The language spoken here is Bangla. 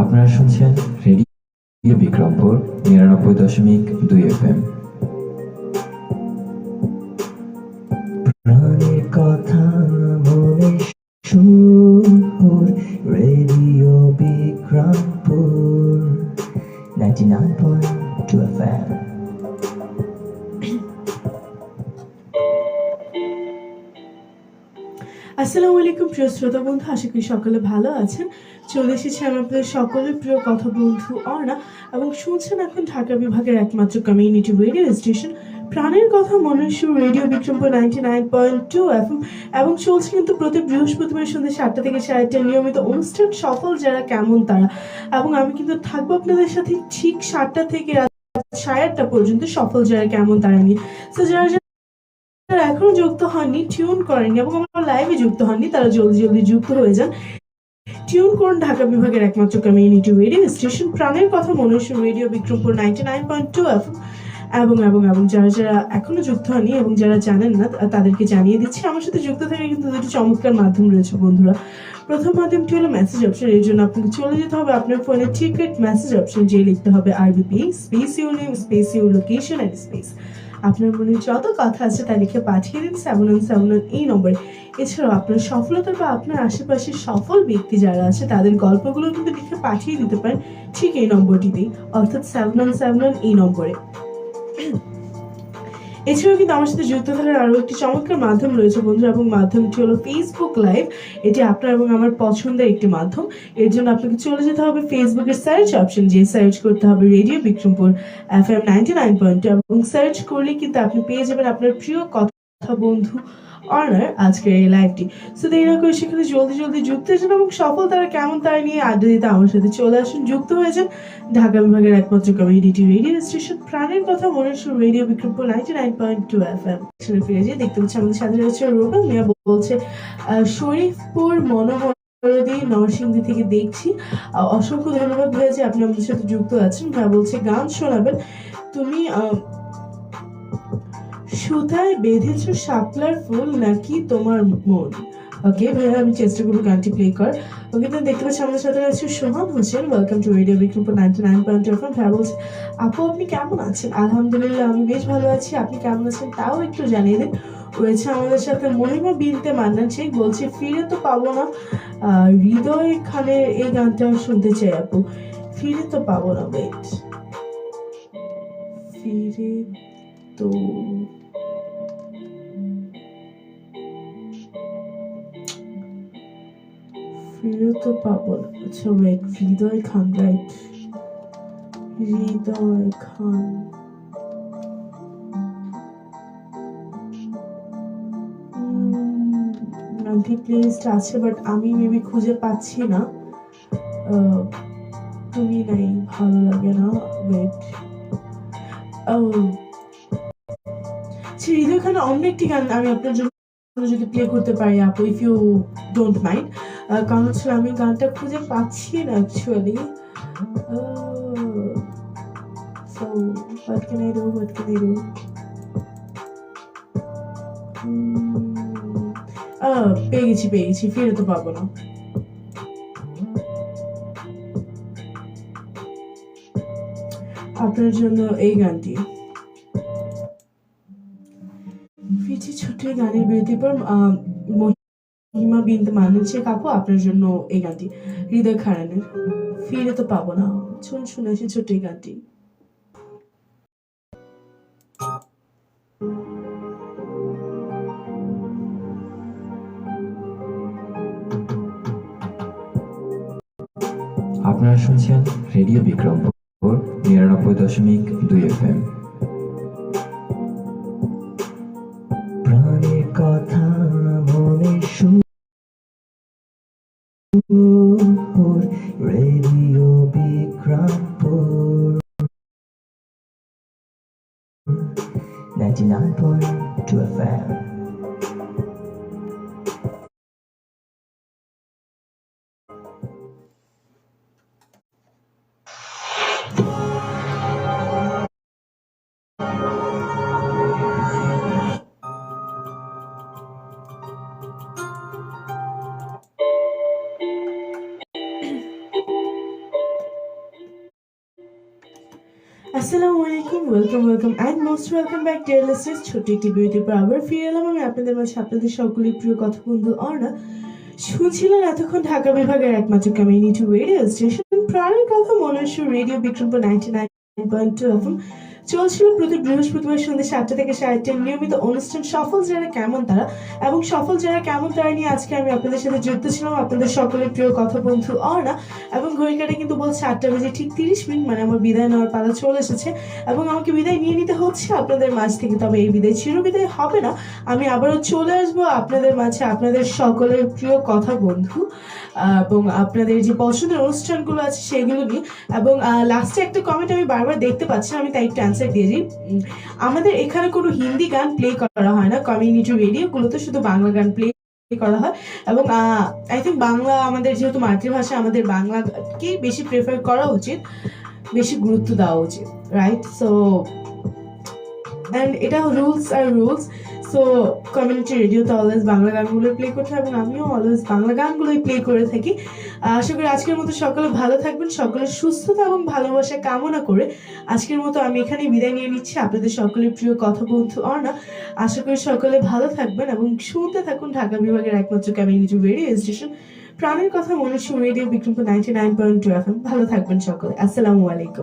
আপনারা শুনছেন রেডিও বিক্রমপুর, নিরানব্বই দশমিক দুই এফ এম কথা ninety nine point two F আসসালামু আলাইকুম প্রিয় শ্রোতা বন্ধু, আশা করি সকলে ভালো আছেন। চলে এসেছে আমি আপনাদের সকলের প্রিয় কথা বন্ধু অর্ণা এবং শুনছেন এখন ঢাকা বিভাগের একমাত্র কমিউনিটি রেডিও স্টেশন প্রাণের কথা মনের সুর radio Bikrampur ninety nine point two F এবং চলছে কিন্তু প্রতি বৃহস্পতিবার সন্ধ্যে সাতটা থেকে সাড়ে নিয়মিত অনুষ্ঠান। সফল যারা, কেমন তারা? এবং আমি কিন্তু থাকব আপনাদের সাথে ঠিক সাতটা থেকে সাড়ে আটটা পর্যন্ত সফল যারা, কেমন তারা নিয়ে। তো যারা যারা এখনও যুক্ত হননি টিউন করেননি এবং আমার লাইভে যুক্ত হননি, তারা জলদি জলদি যুক্ত হয়ে যান। টিউন করুন ঢাকা বিভাগের একমাত্র কমিউনিটি রেডিও স্টেশন প্রাণের কথা মনুষ্য radio Bikrampur ninety nine point two এবং এবং এবং যারা যারা এখনও যুক্ত হয়নি এবং যারা জানেন না তাদেরকে জানিয়ে দিচ্ছি, আমার সাথে যুক্ত থাকার কিন্তু দুটি চমৎকার মাধ্যম রয়েছে বন্ধুরা। প্রথম মাধ্যমটি হলো মেসেজ অপশন এর জন্য আপনাকে চলে যেতে হবে আপনার ফোনে টিকেট মেসেজ অপশন যে লিখতে হবে RBP space your space your location and space আপনার মনে যত কথা আছে তা লিখে পাঠিয়ে দিন সেভেন ওয়ান সেভেন ওয়ান এই নম্বরে। এছাড়াও আপনার সফলতা বা আপনার আশেপাশে সফল ব্যক্তি যারা আছে, তাদের গল্পগুলো কিন্তু লিখে পাঠিয়ে দিতে পারেন ঠিক এই নম্বরটিতেই, অর্থাৎ সেভেন ওয়ান সেভেন ওয়ান এই নম্বরে। এছাড়াও কিন্তু আমার সাথে যুক্ত থাকার আরও একটি চমৎকার মাধ্যম রয়েছে বন্ধুরা, এবং মাধ্যমটি হলো ফেসবুক লাইভ এটি আপনার এবং আমার পছন্দের একটি মাধ্যম। এর জন্য আপনাকে চলে যেতে হবে ফেসবুকের সার্চ অপশন যে সার্চ করতে হবে radio Bikrampur F M ninety nine point এবং সার্চ করলে কিন্তু আপনি পেয়ে যাবেন আপনার প্রিয় কথা বন্ধু অনার আজকের এই লাইভটি সো দেরি সেখানে জলদি জলদি যুক্ত হয়েছেন এবং সফল তারা কেমন তারা নিয়ে আড্ডা দিতে আমার সাথে চলে আসুন। যুক্ত হয়েছেন ঢাকা বিভাগের একমাত্র কমিউনিটি রেডিও স্টেশন প্রাণের কথা মনের সুর radio Bikrampur ninety nine point two F M ফিরে যেয়ে দেখতে পাচ্ছি আমাদের সাথে রয়েছে রোবেল মিয়া, বলছে শরীফপুর মনোহরদী, নরসিংদী থেকে দেখছি। অসংখ্য ধন্যবাদ ভাইয়া যে আপনি আমাদের সাথে যুক্ত আছেন। ভাইয়া বলছে, গান শোনাবেন। তুমি সুতায় বেঁধেছ শাপলার ফুল নাকি তোমার মন? ওকে ভাইয়া, আমি চেষ্টা করব গানটি প্লে কর ওকে তো দেখতে পাচ্ছি আমাদের সাথে আছে Sohan Hossain. Welcome to radio Bikrampur ninety nine point FM ভাইয়া বলছে আপু, আপনি কেমন আছেন? আলহামদুলিল্লাহ, আমি বেশ ভালো আছি। আপনি কেমন আছেন তাও একটু জানিয়ে দিন। রয়েছে আমাদের সাথে মহিমা বিনতে মান্নান শেখ বলছে, ফিরে তো পাবো না। হৃদয় খানের এই গানটা শুনতে চাই আপু। ফিরে তো পাবো না ওয়েট ফিরে তো তো পাবো আচ্ছা ওয়েট হৃদয় খান রাইট হৃদয় খান। গানটি প্লেলিস্ট আছে বাট আমি মেবি খুঁজে পাচ্ছি না। তুমি নাই, ভালো লাগে না ওয়েট ও হৃদয় খান অন্য একটি গান আমি আপনার জন্য যদি প্লে করতে পারি আপু ইফ ইউ ডোন্ট মাইন্ড কারণ হচ্ছে আমি গানটা খুঁজে পাচ্ছি না actually so what can I do what can I do পেয়ে গেছি পেয়ে গেছি ফিরে তো পাবো না। আপনার জন্য এই গানটি। ফিরছি ছোট্ট গানের বিরতির পর মহিমা বিনতে মানছে কাপু আপনার জন্য এই গানটি, হৃদয় খারানের, ফিরে তো পাবো না শুন শুনেছি ছোট্ট এই গানটি। আপনারা শুনছেন রেডিও বিক্রমপুর, নিরানব্বই দশমিক দুই F M radio Bikrampur ninety nine আসসালামু আলাইকুম welcome welcome and most welcome back dear listeners ছোট্ট একটি বিউটি পর আবার ফিরে এলাম আমি আপনাদের মাঝে। আপনাদের সকলের প্রিয় কথা বন্ধু অর্ণা। শুনছিলেন এতক্ষণ ঢাকা বিভাগের একমাত্র কমিউনিটি রেডিও স্টেশন প্রাণের কথা মনুষ্য radio Bikrampur ninety nine point two FM চলছিল প্রতি বৃহস্পতিবার সন্ধ্যে সাতটা থেকে সাড়ে নিয়মিত অনুষ্ঠান। সফল যারা কেমন তারা? এবং সফল যারা কেমন তারা নিয়ে আজকে আমি আপনাদের সাথে যুক্ত ছিলাম আপনাদের সকলের প্রিয় কথা বন্ধু অর্ণা। এবং ঘড়িকাটা কিন্তু বলছে আটটা বেজে ঠিক তিরিশ মিনিট মানে আমার বিদায় নেওয়ার পালা চলে এসেছে। এবং আমাকে বিদায় নিয়ে নিতে হচ্ছে আপনাদের মাঝ থেকে, তবে এই বিদায় চির বিদায় হবে না। আমি আবারও চলে আসব আপনাদের মাঝে, আপনাদের সকলের প্রিয় কথা বন্ধু এবং আপনাদের যে পছন্দের অনুষ্ঠানগুলো আছে সেগুলো নিয়ে। এবং লাস্টে একটা কমেন্ট আমি বারবার দেখতে পাচ্ছি আমি তাই একটু অ্যান্সার দিয়ে আমাদের এখানে কোনো হিন্দি গান প্লে করা হয় না কমিউনিটি রেডিওগুলোতে শুধু বাংলা গান প্লে করা হয়। এবং আই থিঙ্ক বাংলা আমাদের যেহেতু মাতৃভাষা, আমাদের বাংলাকেই বেশি প্রেফার করা উচিত, বেশি গুরুত্ব দেওয়া উচিত রাইট সো অ্যান্ড এটা রুলস আর রুলস সো কমিউনিটি রেডিওতে অলওয়েজ বাংলা গানগুলো প্লে করতে এবং আমিও অলওয়েজ বাংলা গানগুলোই প্লে করে থাকি। আশা করি আজকের মতো সকলে ভালো থাকবেন, সকলের সুস্থতা এবং ভালোবাসা কামনা করে আজকের মতো আমি এখানে বিদায় নিয়ে নিচ্ছি। আপনাদের সকলের প্রিয় কথা বন্ধু অর্ণা, আশা করি সকলে ভালো থাকবেন এবং শুনতে থাকুন ঢাকা বিভাগের একমাত্র কমিউনিটি রেডিও স্টেশন প্রাণের কথা মনুষ্য radio Bikrampur ninety nine point two F ভালো থাকবেন সকলে। আসসালামু আলাইকুম।